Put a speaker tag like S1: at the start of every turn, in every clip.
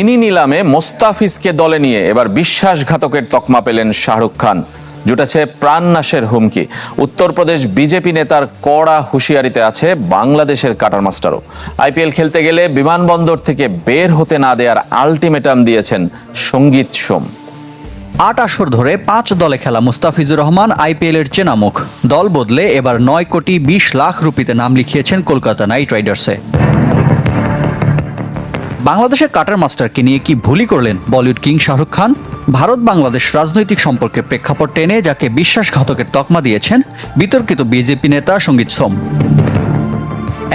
S1: ইনি নিলামে মোস্তাফিজকে দলে নিয়ে এবার বিশ্বাসঘাতকের তকমা পেলেন শাহরুখ খান। জুটেছে প্রাণনাশের হুমকি। উত্তরপ্রদেশ বিজেপি নেতার কড়া হুঁশিয়ারিতে আছে বাংলাদেশের কাটার মাস্টারও। আইপিএল খেলতে গেলে বিমানবন্দর থেকে বের হতে না দেওয়ার আলটিমেটাম দিয়েছেন সংগীত সোম।
S2: আট আসর ধরে পাঁচ দলে খেলা মুস্তাফিজুর রহমান আইপিএল এর চেনা মুখ দল বদলে এবার নয় কোটি বিশ লাখ রুপিতে নাম লিখিয়েছেন কলকাতা নাইট রাইডার্সে। বাংলাদেশের কাটার মাস্টারকে নিয়ে কি ভুলই করলেন বলিউড কিং শাহরুখ খান? ভারত বাংলাদেশ রাজনৈতিক সম্পর্কের প্রেক্ষাপট টেনে যাকে বিশ্বাসঘাতকের তকমা দিয়েছেন বিতর্কিত বিজেপি নেতা সংগীত সোম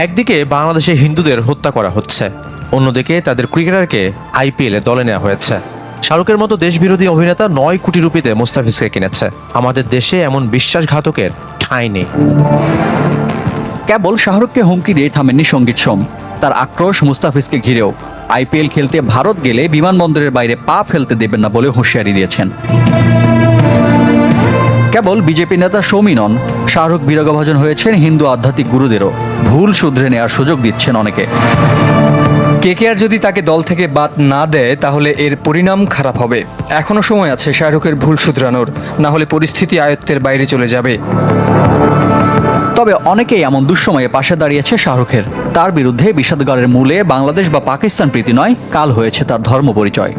S3: একদিকে বাংলাদেশে হিন্দুদের হত্যা করা হচ্ছে অন্যদিকে তাদের ক্রিকেটারকে আইপিএলে দলে নেওয়া হয়েছে। শাহরুখের মতো দেশবিরোধী অভিনেতা নয় কোটি রুপিতে মুস্তাফিজকে কিনেছে। আমাদের দেশে এমন বিশ্বাসঘাতকের ঠাঁই নেই।
S2: কেবল শাহরুখকে হুমকি দিয়ে থামেননি সংগীত সোম তার আক্রোশ মুস্তাফিজকে ঘিরেও। আইপিএল খেলতে ভারত গেলে বিমানবন্দরের বাইরে পা ফেলতে দেবেন না বলে হুঁশিয়ারি দিয়েছেন। কেবল বিজেপি নেতা সৌমি নন, শাহরুখ বিরগভাজন হয়েছেন হিন্দু আধ্যাত্মিক গুরুদেরও। ভুল শুধরে নেওয়ার সুযোগ দিচ্ছেন অনেকে।
S4: কেকেআর যদি তাকে দল থেকে বাদ না দেয় তাহলে এর পরিণাম খারাপ হবে। এখনও সময় আছে শাহরুখের ভুল শুধরানোর। না হলে পরিস্থিতি আয়ত্তের বাইরে চলে যাবে।
S2: তবে অনেকেই এমন দুঃসময়ে পাশে দাঁড়িয়েছে শাহরুখের। তার বিরুদ্ধে বিষাদগারের মূলে বাংলাদেশ বা পাকিস্তান প্রীতি নয় কাল হয়েছে তার ধর্ম পরিচয়।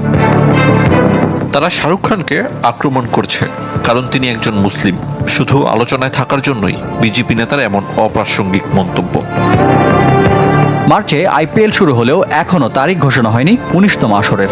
S5: তারা শাহরুখ খানকে আক্রমণ করছে কারণ তিনি একজন মুসলিম। শুধু আলোচনায় থাকার জন্যই বিজেপি নেতার এমন অপ্রাসঙ্গিক মন্তব্য।
S2: মার্চে আইপিএল শুরু হলেও এখনও তারিখ ঘোষণা হয়নি উনিশতম আসরের।